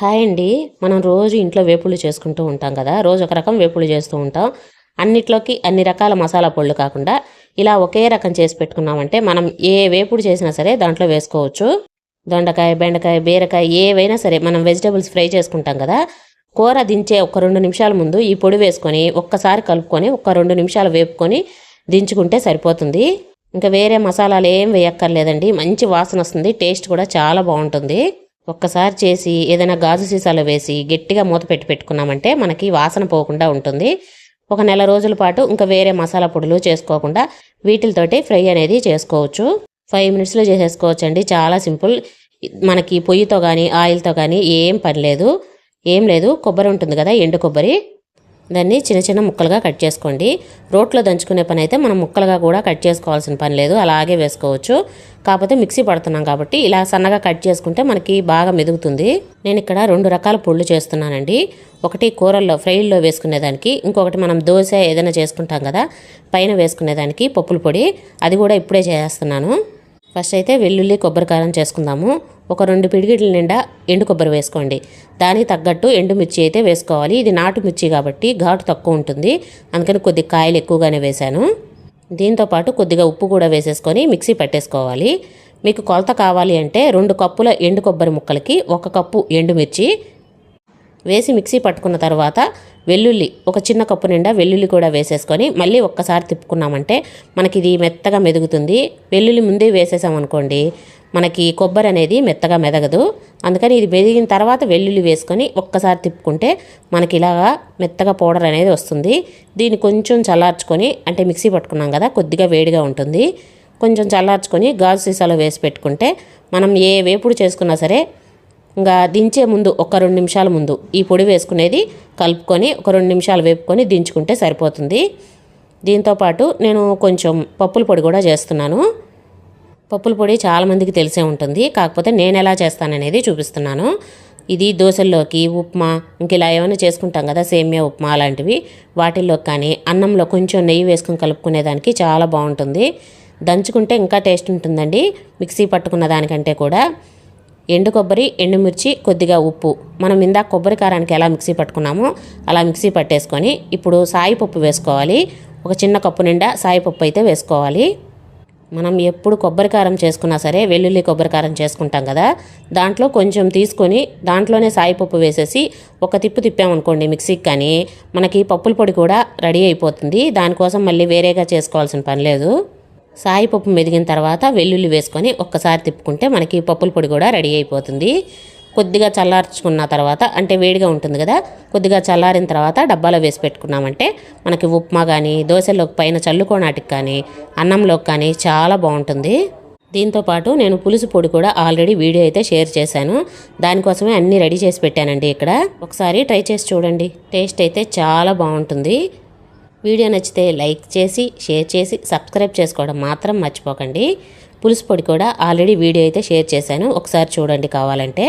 Hi అండి. మనం రోజు ఇంట్లో వేపుళ్ళు చేసుకుంటూ ఉంటాం కదా. రోజు ఒక రకం వేపుళ్ళు చేస్తూ ఉంటాం. అన్నిట్లోకి అన్ని రకాల మసాలా పొళ్ళు కాకుండా ఇలా ఒకే రకం చేసి పెట్టుకున్నామంటే మనం ఏ వేపుడు చేసినా సరే దాంట్లో వేసుకోవచ్చు. దొండకాయ బెండకాయ బీరకాయ ఏవైనా సరే మనం వెజిటబుల్స్ ఫ్రై చేసుకుంటాం కదా. కూర దించే ఒక రెండు నిమిషాల ముందు ఈ పొడి వేసుకొని ఒక్కసారి కలుపుకొని ఒక రెండు నిమిషాలు వేపుకొని దించుకుంటే సరిపోతుంది. ఇంకా వేరే మసాలాలు ఏం వేయక్కర్లేదండి. మంచి వాసన వస్తుంది. టేస్ట్ కూడా చాలా బాగుంటుంది. ఒక్కసారి చేసి ఏదైనా గాజు సీసాలో వేసి గట్టిగా మూత పెట్టి పెట్టుకున్నామంటే మనకి వాసన పోకుండా ఉంటుంది. ఒక నెల రోజుల పాటు ఇంకా వేరే మసాలా పొడులు చేసుకోకుండా వీటితోటి ఫ్రై అనేది చేసుకోవచ్చు. ఫైవ్ మినిట్స్లో చేసేసుకోవచ్చు అండి చాలా సింపుల్. మనకి పొయ్యితో కానీ ఆయిల్తో కానీ ఏం పని లేదు. ఏం లేదు. కొబ్బరి ఉంటుంది కదా ఎండు కొబ్బరి. దాన్ని చిన్న చిన్న ముక్కలుగా కట్ చేసుకోండి. రోట్లో దంచుకునే పని అయితే మనం ముక్కలుగా కూడా కట్ చేసుకోవాల్సిన పని లేదు. అలాగే వేసుకోవచ్చు. కాకపోతే మిక్సీ పడుతున్నాం కాబట్టి ఇలా సన్నగా కట్ చేసుకుంటే మనకి బాగా మెదుగుతుంది. నేను ఇక్కడ రెండు రకాల పొళ్ళు చేస్తున్నానండి. ఒకటి కూరల్లో ఫ్రైల్లో వేసుకునేదానికి ఇంకొకటి మనం దోశ ఏదైనా చేసుకుంటాం కదా పైన వేసుకునేదానికి పప్పుల పొడి. అది కూడా ఇప్పుడే చేస్తున్నాను. ఫస్ట్ అయితే వెల్లుల్లి కొబ్బరి కారం చేసుకుందాము. ఒక రెండు పిడిగిడ్ల నిండా ఎండు కొబ్బరి వేసుకోండి. దానికి తగ్గట్టు ఎండుమిర్చి అయితే వేసుకోవాలి. ఇది నాటు మిర్చి కాబట్టి ఘాటు తక్కువ ఉంటుంది. అందుకని కొద్ది కాయలు ఎక్కువగానే వేశాను. దీంతో పాటు కొద్దిగా ఉప్పు కూడా వేసేసుకొని మిక్సీ పట్టేసుకోవాలి. మీకు కొలత కావాలి అంటే రెండు కప్పుల ఎండు కొబ్బరి ముక్కలకి ఒక కప్పు ఎండుమిర్చి వేసి మిక్సీ పట్టుకున్న తర్వాత వెల్లుల్లి ఒక చిన్న కప్పు నిండా వెల్లుల్లి కూడా వేసేసుకొని మళ్ళీ ఒక్కసారి తిప్పుకున్నామంటే మనకి ఇది మెత్తగా మెదుగుతుంది. వెల్లుల్లి ముందే వేసేసామనుకోండి మనకి కొబ్బరి అనేది మెత్తగా మెదగదు. అందుకని ఇది మెదిగిన తర్వాత వెల్లుల్లి వేసుకొని ఒక్కసారి తిప్పుకుంటే మనకి ఇలాగా మెత్తగా పౌడర్ అనేది వస్తుంది. దీన్ని కొంచెం చల్లార్చుకొని అంటే మిక్సీ పట్టుకున్నాం కదా కొద్దిగా వేడిగా ఉంటుంది. కొంచెం చల్లార్చుకొని గాజు సీసాలో వేసి పెట్టుకుంటే మనం ఏ వేపుడు చేసుకున్నా సరే ఇంకా దించే ముందు ఒక రెండు నిమిషాల ముందు ఈ పొడి వేసుకునేది కలుపుకొని ఒక రెండు నిమిషాలు వేపుకొని దించుకుంటే సరిపోతుంది. దీంతోపాటు నేను కొంచెం పప్పుల పొడి కూడా చేస్తున్నాను. పప్పుల పొడి చాలామందికి తెలిసే ఉంటుంది. కాకపోతే నేను ఎలా చేస్తాననేది చూపిస్తున్నాను. ఇది దోశల్లోకి ఉప్మా ఇంక ఇలా ఏమైనా చేసుకుంటాం కదా సేమియా ఉప్మా అలాంటివి. వాటిల్లో కానీ అన్నంలో కొంచెం నెయ్యి వేసుకుని కలుపుకునేదానికి చాలా బాగుంటుంది. దంచుకుంటే ఇంకా టేస్ట్ ఉంటుందండి. మిక్సీ పట్టుకున్న దానికంటే కూడా. ఎండు కొబ్బరి ఎండుమిర్చి కొద్దిగా ఉప్పు. మనం ఇందాక కొబ్బరి కారానికి ఎలా మిక్సీ పట్టుకున్నామో అలా మిక్సీ పట్టేసుకొని ఇప్పుడు సాయిపప్పు వేసుకోవాలి. ఒక చిన్న కప్పు నిండా సాయిపప్పు అయితే వేసుకోవాలి. మనం ఎప్పుడు కొబ్బరి కారం చేసుకున్నా సరే వెల్లుల్లి కొబ్బరి కారం చేసుకుంటాం కదా. దాంట్లో కొంచెం తీసుకొని దాంట్లోనే సాయిపప్పు వేసేసి ఒక తిప్పు తిప్పామనుకోండి మిక్సీకి కానీ మనకి పప్పుల పొడి కూడా రెడీ అయిపోతుంది. దానికోసం మళ్ళీ వేరేగా చేసుకోవాల్సిన పని లేదు. సాయి పప్పు మెదిగిన తర్వాత వెల్లుల్లి వేసుకొని ఒక్కసారి తిప్పుకుంటే మనకి పప్పుల పొడి కూడా రెడీ అయిపోతుంది. కొద్దిగా చల్లార్చుకున్న తర్వాత అంటే వేడిగా ఉంటుంది కదా కొద్దిగా చల్లారిన తర్వాత డబ్బాలో వేసి పెట్టుకున్నామంటే మనకి ఉప్మా కానీ దోశలో పైన చల్లుకోనాటికి కానీ అన్నంలోకి కానీ చాలా బాగుంటుంది. దీంతో పాటు నేను పులుసు పొడి కూడా ఆల్రెడీ వీడియో అయితే షేర్ చేశాను. దానికోసమే అన్నీ రెడీ చేసి పెట్టానండి ఇక్కడ. ఒకసారి ట్రై చేసి చూడండి. టేస్ట్ అయితే చాలా బాగుంటుంది. వీడియో నచ్చితే లైక్ చేసి షేర్ చేసి సబ్స్క్రైబ్ చేసుకోవడం మాత్రం మర్చిపోకండి. పులుసు పొడి కూడా ఆల్రెడీ వీడియో అయితే షేర్ చేశాను. ఒకసారి చూడండి కావాలంటే.